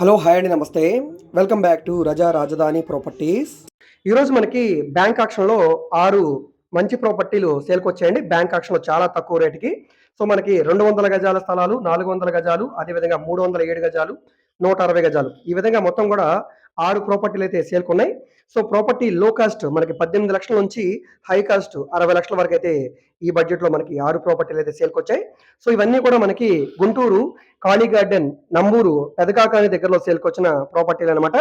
Hello hi అండి నమస్తే. Welcome back to రజా రాజధాని ప్రాపర్టీస్. ఈరోజు మనకి బ్యాంక్ ఆక్షన్లో ఆరు మంచి ప్రాపర్టీలు సేల్కి వచ్చాయండి. బ్యాంక్ ఆక్షన్లో చాలా తక్కువ రేటుకి. సో మనకి రెండు వందల గజాల స్థలాలు నాలుగు వందల గజాలు అదేవిధంగా మూడు వందల ఏడు గజాలు నూట అరవై గజాలు. ఈ విధంగా మొత్తం కూడా ఆరు ప్రాపర్టీలు అయితే సేల్కి ఉన్నాయి సో ప్రాపర్టీ లో కాస్ట్ మనకి పద్దెనిమిది లక్షల నుంచి హై కాస్ట్ అరవై లక్షల వరకు అయితే ఈ బడ్జెట్లో మనకి ఆరు ప్రాపర్టీలు అయితే సేల్కి వచ్చాయి సో ఇవన్నీ కూడా మనకి గుంటూరు కాళీ గార్డెన్ నంబూరు పెదకాకాని దగ్గరలో సేల్కి వచ్చిన ప్రాపర్టీలు అనమాట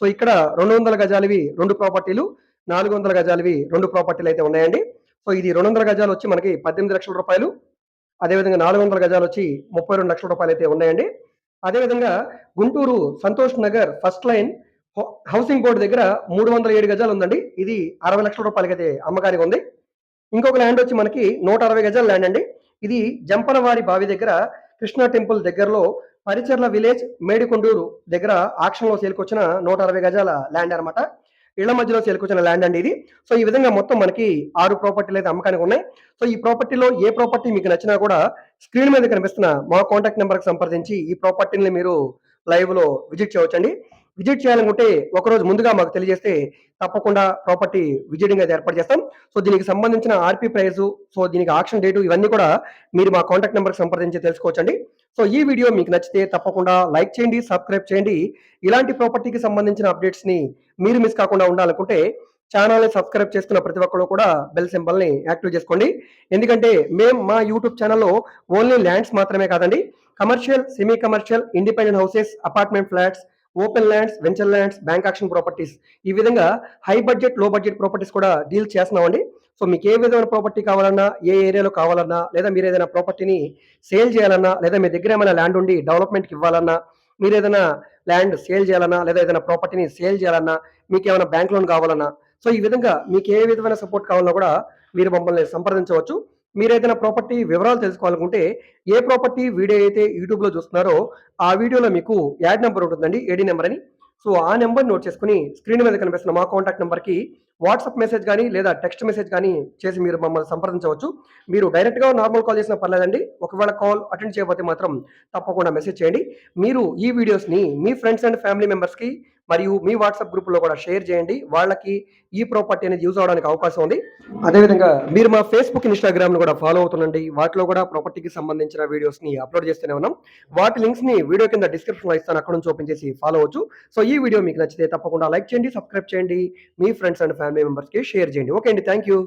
సో ఇక్కడ రెండు వందల గజాలవి రెండు ప్రాపర్టీలు నాలుగు వందల గజాలవి రెండు ప్రాపర్టీలు అయితే ఉన్నాయండి. సో ఇది రెండు వందల గజాలు వచ్చి మనకి పద్దెనిమిది లక్షల రూపాయలు అదేవిధంగా నాలుగు వందల గజాలు వచ్చి ముప్పై రెండు లక్షల రూపాయలు అయితే ఉన్నాయండి. అదేవిధంగా Guntur Santosh Nagar first line housing board దగ్గర మూడు వందల ఏడు గజాలు ఉందండి. ఇది అరవై లక్షల రూపాయలకి అయితే అమ్మకానికి ఉంది. ఇంకొక ల్యాండ్ వచ్చి మనకి నూట అరవై గజాల ల్యాండ్ అండి. ఇది జంపనవారి బావి దగ్గర కృష్ణా టెంపుల్ దగ్గరలో పరిచర్ల విలేజ్ మేడికొండూరు దగ్గర ఆక్షన్లో సేల్కొచ్చిన నూట అరవై గజాల ల్యాండ్ అన్నమాట. ఇళ్ళ మధ్యలో సేల్కొచ్చిన ల్యాండ్ అండి ఇది. సో ఈ విధంగా మొత్తం మనకి ఆరు ప్రాపర్టీలు అయితే అమ్మకానికి ఉన్నాయి. సో ఈ ప్రాపర్టీలో ఏ ప్రాపర్టీ మీకు నచ్చినా కూడా స్క్రీన్ మీద కనిపిస్తున్న మా కాంటాక్ట్ నెంబర్కి సంప్రదించి ఈ ప్రాపర్టీని మీరు లైవ్లో విజిట్ చేయవచ్చండి. విజిట్ చేయాలనుకుంటే ఒకరోజు ముందుగా మాకు తెలియజేస్తే తప్పకుండా ప్రాపర్టీ విజిటింగ్ అయితే ఏర్పాటు చేస్తాం. సో దీనికి సంబంధించిన ఆర్పీ ప్రైస్ సో దీనికి ఆక్షన్ డేటు ఇవన్నీ కూడా మీరు మా కాంటాక్ట్ నెంబర్కి సంప్రదించి తెలుసుకోవచ్చండి. సో ఈ వీడియో మీకు నచ్చితే తప్పకుండా లైక్ చేయండి సబ్స్క్రైబ్ చేయండి. ఇలాంటి ప్రాపర్టీకి సంబంధించిన అప్డేట్స్ని మీరు మిస్ కాకుండా ఉండాలనుకుంటే ఛానల్ని సబ్స్క్రైబ్ చేసుకున్న ప్రతి ఒక్కరు కూడా బెల్ సింబల్ని యాక్టివ్ చేసుకోండి. ఎందుకంటే మేము మా యూట్యూబ్ ఛానల్లో ఓన్లీ ల్యాండ్స్ మాత్రమే కాదండి. Commercial semi commercial independent houses apartment flats open lands venture lands bank auction properties. ఈ విధంగా హై బడ్జెట్లో బడ్జెట్ ప్రాపర్టీస్ కూడా డీల్ చేస్తున్నామండి. సో మీకు ఏ విధమైన ప్రాపర్టీ కావాలన్నా ఏ ఏరియాలో కావాలన్నా లేదా మీరు ఏదైనా ప్రాపర్టీని సేల్ చేయాలన్నా లేదా మీ దగ్గర ఏమైనా ల్యాండ్ ఉండి డెవలప్మెంట్కి ఇవ్వాలన్నా మీరు ఏదైనా ల్యాండ్ సేల్ చేయాలన్నా లేదా ఏదైనా ప్రాపర్టీని సేల్ చేయాలన్నా మీకు ఏమైనా బ్యాంక్ లోన్ కావాలన్నా సో ఈ విధంగా మీకు ఏ విధమైన సపోర్ట్ కావాలన్నా కూడా మీరు మమ్మల్ని సంప్రదించవచ్చు. మీరు ఏదైనా ప్రాపర్టీ వివరాలు తెలుసుకోవాలనుకుంటే ఏ ప్రాపర్టీ వీడియో అయితే యూట్యూబ్లో చూస్తున్నారో ఆ వీడియోలో మీకు యాడ్ నెంబర్ ఉంటుందండి ఏడీ నెంబర్ అని. సో ఆ నెంబర్ నోట్ చేసుకుని స్క్రీన్ మీద కనిపిస్తున్న మా కాంటాక్ట్ నెంబర్కి వాట్సాప్ మెసేజ్ కానీ లేదా టెక్స్ట్ మెసేజ్ కానీ చేసి మీరు మమ్మల్ని సంప్రదించవచ్చు. మీరు డైరెక్ట్గా నార్మల్ కాల్ చేసినా పర్లేదండి. ఒకవేళ కాల్ అటెండ్ చేయకపోతే మాత్రం తప్పకుండా మెసేజ్ చేయండి. మీరు ఈ వీడియోస్ని మీ ఫ్రెండ్స్ అండ్ ఫ్యామిలీ మెంబర్స్కి మరియు మీ వాట్సాప్ గ్రూప్లో కూడా షేర్ చేయండి. వాళ్ళకి ఈ ప్రాపర్టీ అనేది యూజ్ అవడానికి అవకాశం ఉంది. అదేవిధంగా మీరు మా ఫేస్బుక్ ఇన్స్టాగ్రామ్ను కూడా ఫాలో అవుతుండండి. వాటిలో కూడా ప్రాపర్టీకి సంబంధించిన వీడియోస్ని అప్లోడ్ చేస్తూనే ఉన్నాం. వాటి లింక్స్ని వీడియో కింద డిస్క్రిప్షన్లో ఇస్తాను. అక్కడ నుంచి ఓపెన్ చేసి ఫాలో అవచ్చు సో ఈ వీడియో మీకు నచ్చితే తప్పకుండా లైక్ చేయండి సబ్స్క్రైబ్ చేయండి. మీ ఫ్రెండ్స్ అండ్ ఫ్యామిలీ మెంబర్స్కి షేర్ చేయండి. ఓకే అండి. Thank you.